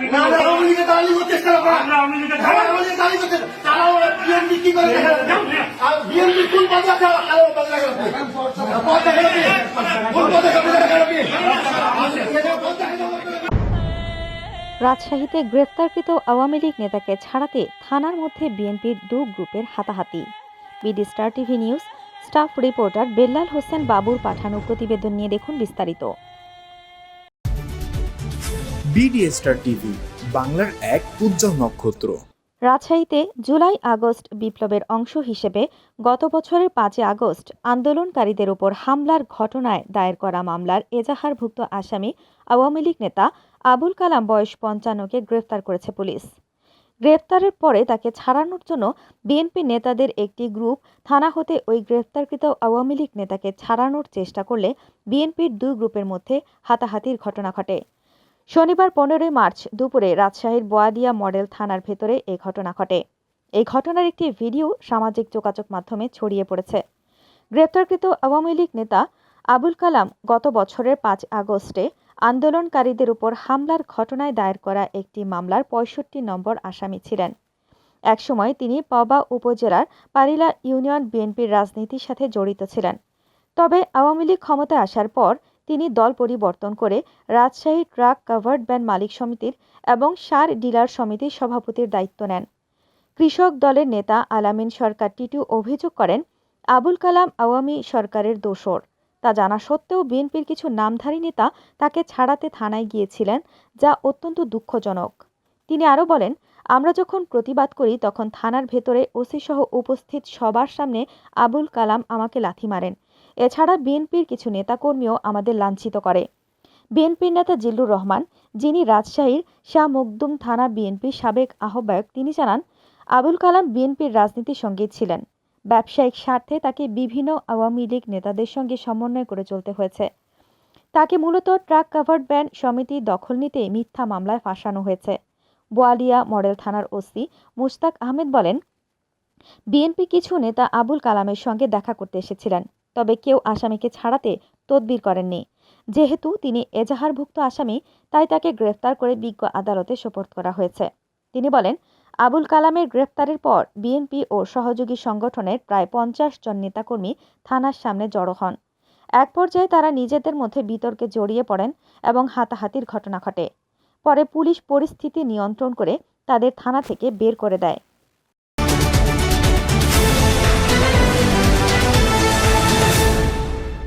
কি না না আওয়ামী লীগের দালালি করতে চেষ্টা করা আমরা আওয়ামী লীগের আওয়ামী লীগের দালালি করছে তারা ওরা বিএনপি কি করে আর বিএনপি কোন পদে আছে? আরও পদে রাখা লাগবে। পদ কোন পদে পদে রাখা লাগবে পদ দেখা যাবে রাজশাহীতে গ্রেফতারকৃত আওয়ামী লীগ নেতাকে ছাড়াতে থানার মধ্যে বিএনপির দু গ্রুপের হাতাহাতি। BD star TV news staff reporter Bellal Hossain বাবুর পাঠানো প্রতিবেদন নিয়ে দেখুন বিস্তারিত। টিভি, বাংলার এক উজ্জ্বল নক্ষত্র। রাজশাহীতে জুলাই আগস্ট বিপ্লবের অংশ হিসেবে গত বছরের পাঁচই আগস্ট আন্দোলনকারীদের উপর হামলার ঘটনায় দায়ের করা মামলার এজাহারভুক্ত আসামি আওয়ামী লীগ নেতা আবুল কালাম বয়স পঞ্চান্নকে গ্রেফতার করেছে পুলিশ। গ্রেফতারের পরে তাকে ছাড়ানোর জন্য বিএনপি নেতাদের একটি গ্রুপ, থানা হতে ওই গ্রেফতারকৃত আওয়ামী লীগ নেতাকে ছাড়ানোর চেষ্টা করলে বিএনপির দুই গ্রুপের মধ্যে হাতাহাতির ঘটনা ঘটে। শনিবার পনেরোই মার্চ দুপুরে রাজশাহীর বোয়াদিয়া মডেল থানার ভেতরে এই ঘটনা ঘটে। এই ঘটনার একটি ভিডিও সামাজিক যোগাযোগ মাধ্যমে ছড়িয়ে পড়েছে। গ্রেপ্তারকৃত আওয়ামী লীগ নেতা আবুল কালাম গত বছরের পাঁচ আগস্টে আন্দোলনকারীদের উপর হামলার ঘটনায় দায়ের করা একটি মামলার পঁয়ষট্টি নম্বর আসামি ছিলেন। একসময় তিনি পবা উপজেলার পারিলা ইউনিয়ন বিএনপির রাজনীতির সাথে জড়িত ছিলেন। তবে আওয়ামী লীগ ক্ষমতায় আসার পর তিনি দল পরিবর্তন করে রাজশাহী ট্রাক কাভার্ড ভ্যান মালিক সমিতির এবং সার ডিলার সমিতির সভাপতির দায়িত্ব নেন। কৃষক দলের নেতা আলামিন সরকার টিটু অভিযোগ করেন, আবুল কালাম আওয়ামী সরকারের দোসর। তা জানা সত্ত্বেও বিএনপির কিছু নামধারী নেতা তাকে ছাড়াতে থানায় গিয়েছিলেন, যা অত্যন্ত দুঃখজনক। তিনি আরও বলেন, আমরা যখন প্রতিবাদ করি তখন থানার ভেতরে ওসি সহ উপস্থিত সবার সামনে আবুল কালাম আমাকে লাথি মারেন। এছাড়া বিএনপির কিছু নেতাকর্মীও আমাদের লাঞ্ছিত করে। বিএনপির নেতা জিল্লুর রহমান, যিনি রাজশাহীর শাহ মকদুম থানা বিএনপির সাবেক আহ্বায়ক, তিনি জানান, আবুল কালাম বিএনপির রাজনীতির সঙ্গে ছিলেন। ব্যবসায়িক স্বার্থে তাকে বিভিন্ন আওয়ামী লীগ নেতাদের সঙ্গে সমন্বয় করে চলতে হয়েছে। তাকে মূলত ট্রাক কাভার্ড ব্যান সমিতি দখল নিতে মিথ্যা মামলায় ফাঁসানো হয়েছে। বোয়ালিয়া মডেল থানার ওসি মুশতাক আহমেদ বলেন, বিএনপি কিছু নেতা আবুল কালামের সঙ্গে দেখা করতে এসেছিলেন। তবে কেউ আসামিকে ছাড়াতে তদবির করেননি। যেহেতু তিনি এজাহারভুক্ত আসামি, তাই তাকে গ্রেফতার করে বিজ্ঞ আদালতে সোপর্দ করা হয়েছে। তিনি বলেন, আবুল কালামের গ্রেফতারের পর বিএনপি ও সহযোগী সংগঠনের প্রায় পঞ্চাশ জন নেতাকর্মী থানার সামনে জড়ো হন। এক পর্যায়ে তারা নিজেদের মধ্যে বিতর্কে জড়িয়ে পড়েন এবং হাতাহাতির ঘটনা ঘটে। পরে পুলিশ পরিস্থিতি নিয়ন্ত্রণ করে তাদের থানা থেকে বের করে দেয়।